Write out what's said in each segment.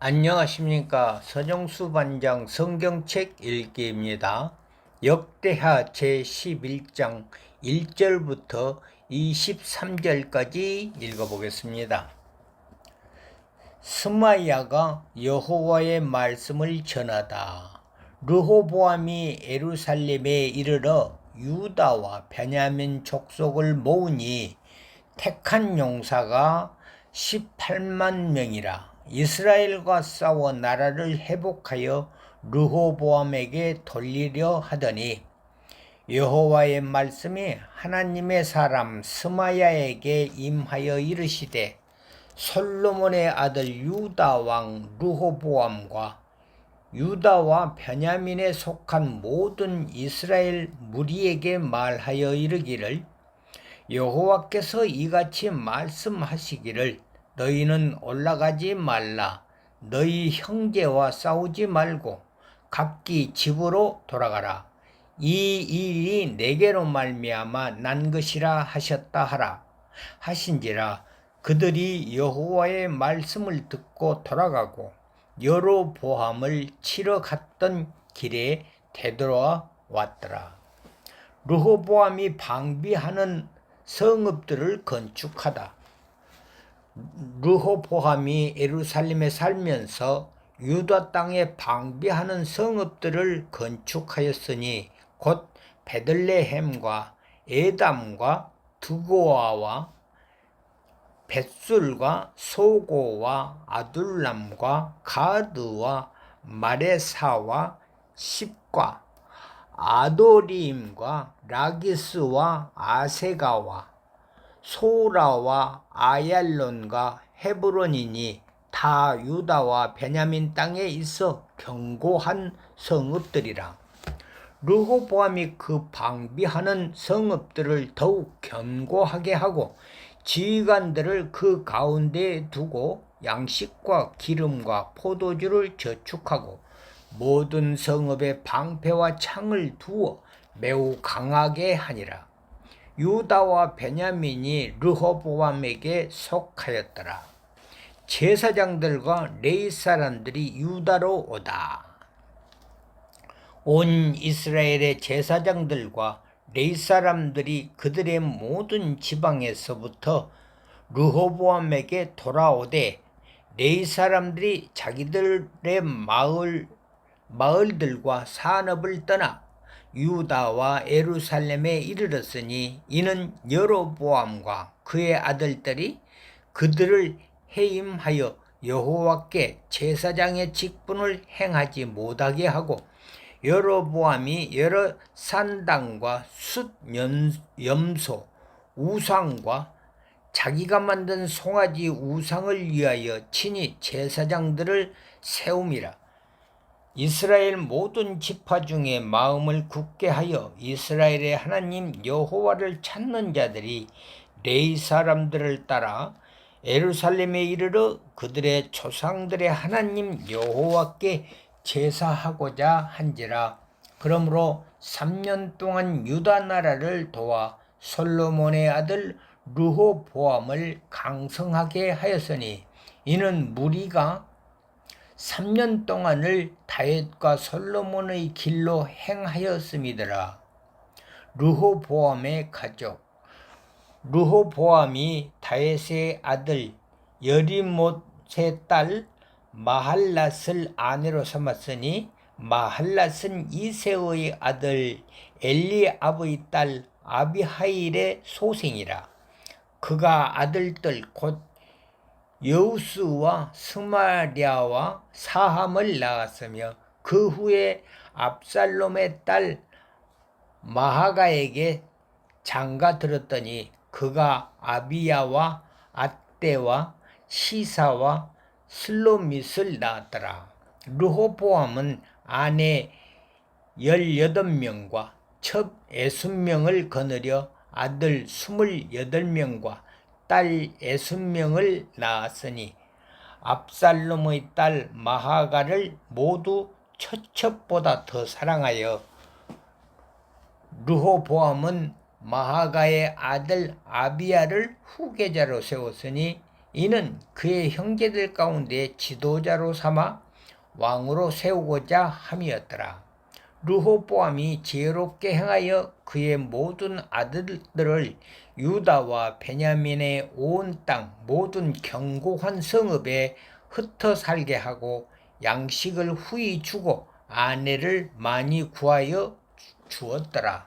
안녕하십니까 서정수 반장 성경책 읽기입니다. 역대하 제11장 1절부터 23절까지 읽어보겠습니다. 스마야가 여호와의 말씀을 전하다. 르호보암이 에루살렘에 이르러 유다와 베냐민 족속을 모으니 택한 용사가 18만 명이라. 이스라엘과 싸워 나라를 회복하여 르호보암에게 돌리려 하더니 여호와의 말씀이 하나님의 사람 스마야에게 임하여 이르시되 솔로몬의 아들 유다 왕 르호보암과 유다와 베냐민에 속한 모든 이스라엘 무리에게 말하여 이르기를 여호와께서 이같이 말씀하시기를 너희는 올라가지 말라. 너희 형제와 싸우지 말고 각기 집으로 돌아가라. 이 일이 내게로 말미암아 난 것이라 하셨다 하라. 하신지라 그들이 여호와의 말씀을 듣고 돌아가고 여러 보함을 치러 갔던 길에 되돌아 왔더라. 르호보암이 방비하는 성읍들을 건축하다. 르호보함이 예루살렘에 살면서 유다 땅에 방비하는 성읍들을 건축하였으니 곧 베들레헴과 에담과 두고아와 벳술과 소고와 아둘람과 가드와 마레사와 십과 아도리임과 라기스와 아세가와 소라와 아얄론과 헤브론이니 다 유다와 베냐민 땅에 있어 견고한 성읍들이라. 르호보암이 그 방비하는 성읍들을 더욱 견고하게 하고 지휘관들을 그 가운데에 두고 양식과 기름과 포도주를 저축하고 모든 성읍에 방패와 창을 두어 매우 강하게 하니라. 유다와 베냐민이 르호보암에게 속하였더라. 제사장들과 레이 사람들이 유다로 오다. 온 이스라엘의 제사장들과 레이 사람들이 그들의 모든 지방에서부터 르호보암에게 돌아오되 레이 사람들이 자기들의 마을 마을들과 산업을 떠나 유다와 에루살렘에 이르렀으니 이는 여로보암과 그의 아들들이 그들을 해임하여 여호와께 제사장의 직분을 행하지 못하게 하고 여로보암이 여러 산당과 숫 염소 우상과 자기가 만든 송아지 우상을 위하여 친히 제사장들을 세움이라 이스라엘 모든 지파 중에 마음을 굳게 하여 이스라엘의 하나님 여호와를 찾는 자들이 레이 사람들을 따라 에루살렘에 이르러 그들의 조상들의 하나님 여호와께 제사하고자 한지라. 그러므로 3년 동안 유다 나라를 도와 솔로몬의 아들 르호보암을 강성하게 하였으니 이는 무리가 3년 동안을 다윗과 솔로몬의 길로 행하였음이더라. 르호보암의 가족 르호보암이 다윗의 아들 여리못의 딸 마할랏을 아내로 삼았으니 마할랏은 이세의 아들 엘리압의 딸 아비하일의 소생이라. 그가 아들들 곧 여우스와 스마리아와 사함을 낳았으며 그 후에 압살롬의 딸 마하가에게 장가 들었더니 그가 아비야와 아떼와 시사와 슬로밋을 낳았더라. 르호보암은 아내 18명과 첩 60명을 거느려 아들 28명과 딸 에순명을 낳았으니 압살롬의 딸 마하가를 모두 처첩보다 더 사랑하여 르호보암은 마하가의 아들 아비야를 후계자로 세웠으니 이는 그의 형제들 가운데 지도자로 삼아 왕으로 세우고자 함이었더라. 르호보암이 지혜롭게 행하여 그의 모든 아들들을 유다와 베냐민의 온 땅 모든 견고한 성읍에 흩어 살게 하고 양식을 후히 주고 아내를 많이 구하여 주었더라.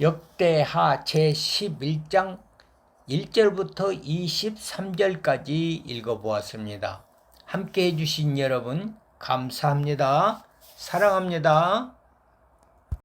역대하 제11장 1절부터 23절까지 읽어보았습니다. 함께 해주신 여러분, 감사합니다. 사랑합니다.